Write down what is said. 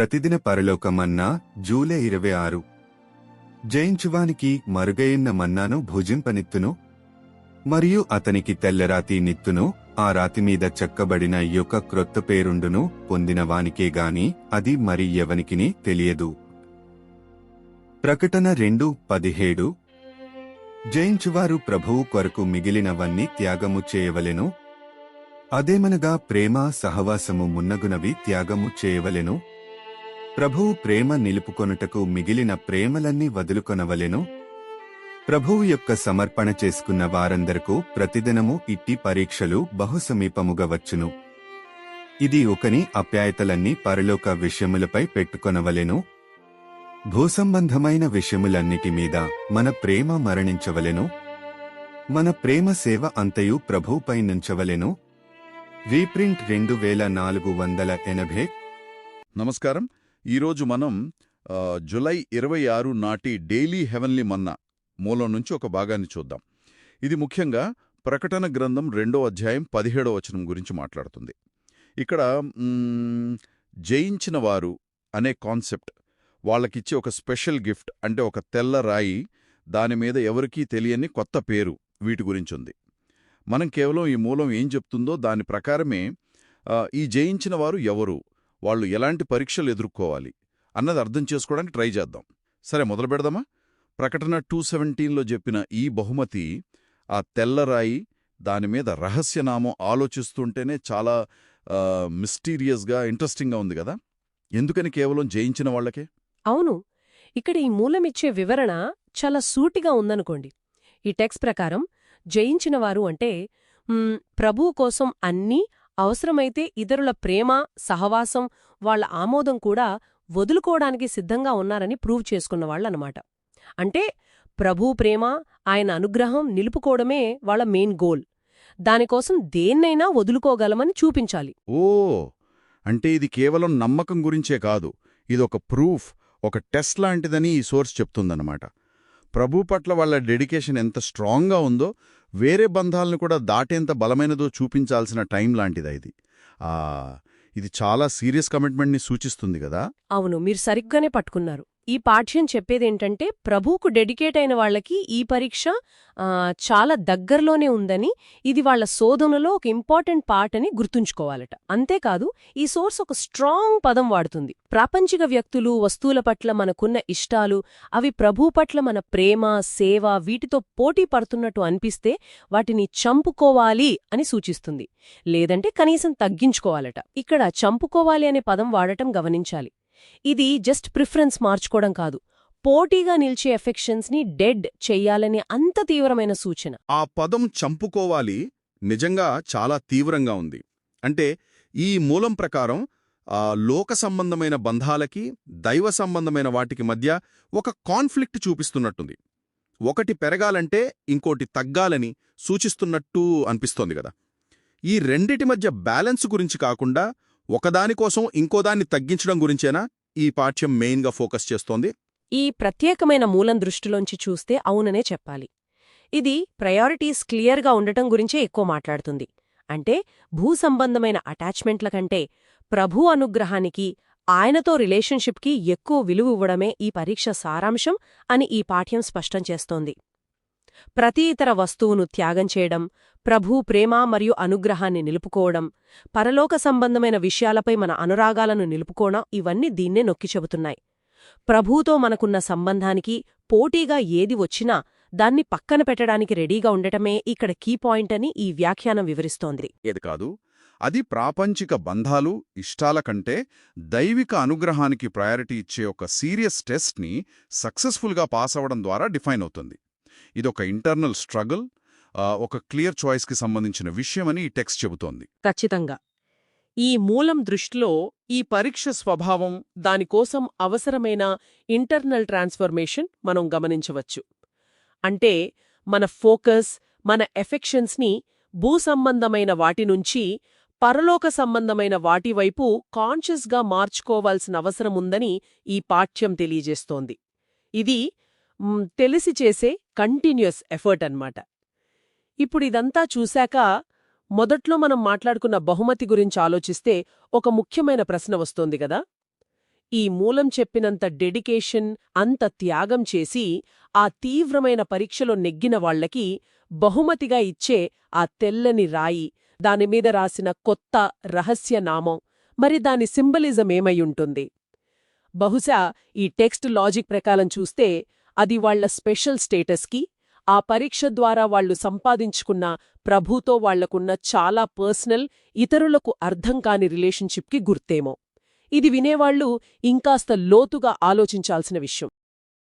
ప్రతిదిన పరలోకమన్నా July ఇరవై ఆరు. జయించువానికి మరుగైన మన్నాను భుజింపనిత్తును మరియు అతనికి తెల్లరాతి నిత్తును ఆ రాతి మీద చెక్కబడిన యొక్క క్రొత్త పేరుండును పొందినవానికే గాని అది మరి ఎవనికిని తెలియదు. ప్రకటన రెండు పదిహేడు. జయించువారు ప్రభువు కొరకు మిగిలినవన్నీ త్యాగము చేయవలెను. అదేమనగా ప్రేమ సహవాసము మున్నగునవి త్యాగము చేయవలెను. ప్రభువు ప్రేమ నిలుపుకొనుటకు మిగిలిన ప్రేమలన్నీ వదులుకొనవలెను? ప్రభువు యొక్క సమర్పణ చేసుకున్న వారందరకు ప్రతిదినము ఇట్టి పరీక్షలు బహుసమీపముగా వచ్చును ఇది ఒకని అప్యాయతలన్నీ పరలోక విషయములపై పెట్టుకొనవలెను? భూసంబంధమైన విషయములన్నిటి మీద మన ప్రేమ మరణించవలెను? మన ప్రేమ సేవ అంతయు ప్రభువుపై నుంచవలెను? రీప్రింట్ రెండు వేల నాలుగు వందల ఎనభై నమస్కారం. ఈరోజు మనం జులై ఇరవై ఆరు నాటి డైలీ హెవెన్లీ మన్నా మూలం నుంచి ఒక భాగాన్ని చూద్దాం. ఇది ముఖ్యంగా ప్రకటన గ్రంథం రెండో అధ్యాయం పదిహేడో వచనం గురించి మాట్లాడుతుంది. ఇక్కడ జయించిన వారు అనే కాన్సెప్ట్ వాళ్ళకిచ్చే ఒక స్పెషల్ గిఫ్ట్ అంటే ఒక తెల్ల రాయి దాని మీద ఎవరికీ తెలియని కొత్త పేరు వీటి గురించి ఉంది. మనం కేవలం ఈ మూలం ఏం చెప్తుందో దాని ప్రకారమే ఈ జయించిన వారు ఎవరు వాళ్ళు ఎలాంటి పరీక్షలు ఎదుర్కోవాలి అన్నది అర్థం చేసుకోవడానికి ట్రై చేద్దాం. సరే మొదలు పెడదామా? ప్రకటన టూ సెవెంటీన్లో చెప్పిన ఈ బహుమతి ఆ తెల్లరాయి దాని మీద రహస్యనామం ఆలోచిస్తుంటేనే చాలా మిస్టీరియస్గా ఇంట్రెస్టింగ్గా ఉంది కదా? ఎందుకని కేవలం జయించిన వాళ్ళకే? అవును. ఇక్కడ ఈ మూలమిచ్చే వివరణ చాలా సూటిగా ఉందనుకోండి. ఈ టెక్స్ట్ ప్రకారం జయించినవారు అంటే ప్రభు ప్రభువు కోసం అన్నీ అవసరమైతే ఇతరుల ప్రేమ సహవాసం వాళ్ళ ఆమోదం కూడా వదులుకోవడానికి సిద్ధంగా ఉన్నారని ప్రూవ్ చేసుకున్నవాళ్ళనమాట అంటే ప్రభూ ప్రేమ ఆయన అనుగ్రహం నిలుపుకోవడమే వాళ్ళ మెయిన్ గోల్. దానికోసం దేన్నైనా వదులుకోగలమని చూపించాలి. ఓ! అంటే ఇది కేవలం నమ్మకం గురించే కాదు. ఇదొక ప్రూఫ్ ఒక టెస్ట్ లాంటిదని ఈ సోర్స్ చెప్తుందన్నమాట. ప్రభు పట్ల వాళ్ళ డెడికేషన్ ఎంత స్ట్రాంగ్గా ఉందో వేరే బంధాలను కూడా దాటేంత బలమైనదో చూపించాల్సిన టైం లాంటిదా ఇది. ఆ ఇది చాలా సీరియస్ కమిట్మెంట్ని సూచిస్తుంది కదా? అవును మీరు సరిగ్గానే పట్టుకున్నారు. ఈ పాఠ్యం చెప్పేదేంటంటే ప్రభువుకు డెడికేట్ అయిన వాళ్ళకి ఈ పరీక్ష చాలా దగ్గరలోనే ఉందని ఇది వాళ్ళ శోధనలో ఒక ఇంపార్టెంట్ పార్ట్ అని గుర్తుంచుకోవాలట. అంతేకాదు ఈ సోర్స్ ఒక స్ట్రాంగ్ పదం వాడుతుంది. ప్రాపంచిక వ్యక్తులు వస్తువుల పట్ల మనకున్న ఇష్టాలు అవి ప్రభు పట్ల మన ప్రేమ సేవ వీటితో పోటీ పడుతున్నట్టు అనిపిస్తే వాటిని చంపుకోవాలి అని సూచిస్తుంది. లేదంటే కనీసం తగ్గించుకోవాలట. ఇక్కడ చంపుకోవాలి అనే పదం వాడటం గమనించాలి. ఇది జస్ట్ ప్రిఫరెన్స్ మార్చుకోవడం కాదు. పోటీగా నిలిచే ఎఫెక్షన్స్ని డెడ్ చెయ్యాలనే అంత తీవ్రమైన సూచన. ఆ పదం చంపుకోవాలి నిజంగా చాలా తీవ్రంగా ఉంది. అంటే ఈ మూలం ప్రకారం ఆ లోక సంబంధమైన బంధాలకి దైవ సంబంధమైన వాటికి మధ్య ఒక కాన్ఫ్లిక్ట్ చూపిస్తున్నట్టుంది. ఒకటి పెరగాలంటే ఇంకోటి తగ్గాలని సూచిస్తున్నట్టు అనిపిస్తోంది కదా. ఈ రెండిటి మధ్య బ్యాలెన్స్ గురించి కాకుండా ఒకదానికోసం ఇంకోదాన్ని తగ్గించడం గురించేనా ఈ పాఠ్యం మెయిన్గా ఫోకస్ చేస్తోంది? ఈ ప్రత్యేకమైన మూలం దృష్టిలోంచి చూస్తే అవుననే చెప్పాలి. ఇది ప్రయారిటీస్ క్లియర్గా ఉండటం గురించే ఎక్కువ మాట్లాడుతుంది. అంటే భూసంబంధమైన అటాచ్మెంట్ల కంటే ప్రభు అనుగ్రహానికి ఆయనతో రిలేషన్షిప్కి ఎక్కువ విలువ ఇవ్వడమే ఈ పరీక్ష సారాంశం అని ఈ పాఠ్యం స్పష్టం చేస్తోంది. ప్రతి ఇతర వస్తువును త్యాగం చేయడం ప్రభు ప్రేమ మరియు అనుగ్రహాన్ని నిలుపుకోవడం పరలోక సంబంధమైన విషయాలపై మన అనురాగాలను నిలుపుకోవడం ఇవన్నీ దీన్నే నొక్కి చెబుతున్నాయి. ప్రభూతో మనకున్న సంబంధానికి పోటీగా ఏది వచ్చినా దాన్ని పక్కన పెట్టడానికి రెడీగా ఉండటమే ఇక్కడ కీ పాయింట్ అని ఈ వ్యాఖ్యానం వివరిస్తోంది. ఏది కాదు అది ప్రాపంచిక బంధాలు ఇష్టాల కంటే దైవిక అనుగ్రహానికి ప్రయారిటీ ఇచ్చే ఒక సీరియస్ టెస్ట్ని సక్సెస్ఫుల్గా పాస్ అవ్వడం ద్వారా డిఫైన్ అవుతుంది. ఇదొక ఇంటర్నల్ స్ట్రగుల్ ఆ, ఒక క్లియర్ చాయిస్కి సంబంధించిన విషయమని ఈ టెక్స్ట్ చెబుతోంది. ఖచ్చితంగా. ఈ మూలం దృష్టిలో ఈ పరీక్ష స్వభావం దానికోసం అవసరమైన ఇంటర్నల్ ట్రాన్స్ఫర్మేషన్ మనం గమనించవచ్చు. అంటే మన ఫోకస్ మన ఎఫెక్షన్స్ని భూసంబంధమైన వాటి నుంచి పరలోక సంబంధమైన వాటి వైపు కాన్షియస్గా మార్చుకోవాల్సిన అవసరముందని ఈ పాఠ్యం తెలియజేస్తోంది. ఇది తెలిసి చేసే కంటిన్యూస్ ఎఫర్ట్ అన్నమాట. ఇప్పుడిదంతా చూశాక మొదట్లో మనం మాట్లాడుకున్న బహుమతి గురించి ఆలోచిస్తే ఒక ముఖ్యమైన ప్రశ్న వస్తోంది గదా ఈ మూలం చెప్పినంత డెడికేషన్ అంత త్యాగం చేసి ఆ తీవ్రమైన పరీక్షలో నెగ్గిన వాళ్ళకి బహుమతిగా ఇచ్చే ఆ తెల్లని రాయి దానిమీద రాసిన కొత్త రహస్య నామం మరి దాని సింబలిజం ఏమయ్యుంటుంది బహుశా ఈ టెక్స్ట్ లాజిక్ ప్రకారం చూస్తే అది వాళ్ళ స్పెషల్ స్టేటస్కి ఆ పరీక్ష ద్వారా వాళ్ళు సంపాదించుకున్న ప్రభుతో వాళ్ళకున్న చాలా పర్సనల్ ఇతరులకు అర్థం కాని రిలేషన్షిప్కి గుర్తేమో. ఇది వినేవాళ్ళు ఇంకాస్త లోతుగా ఆలోచించాల్సిన విషయం.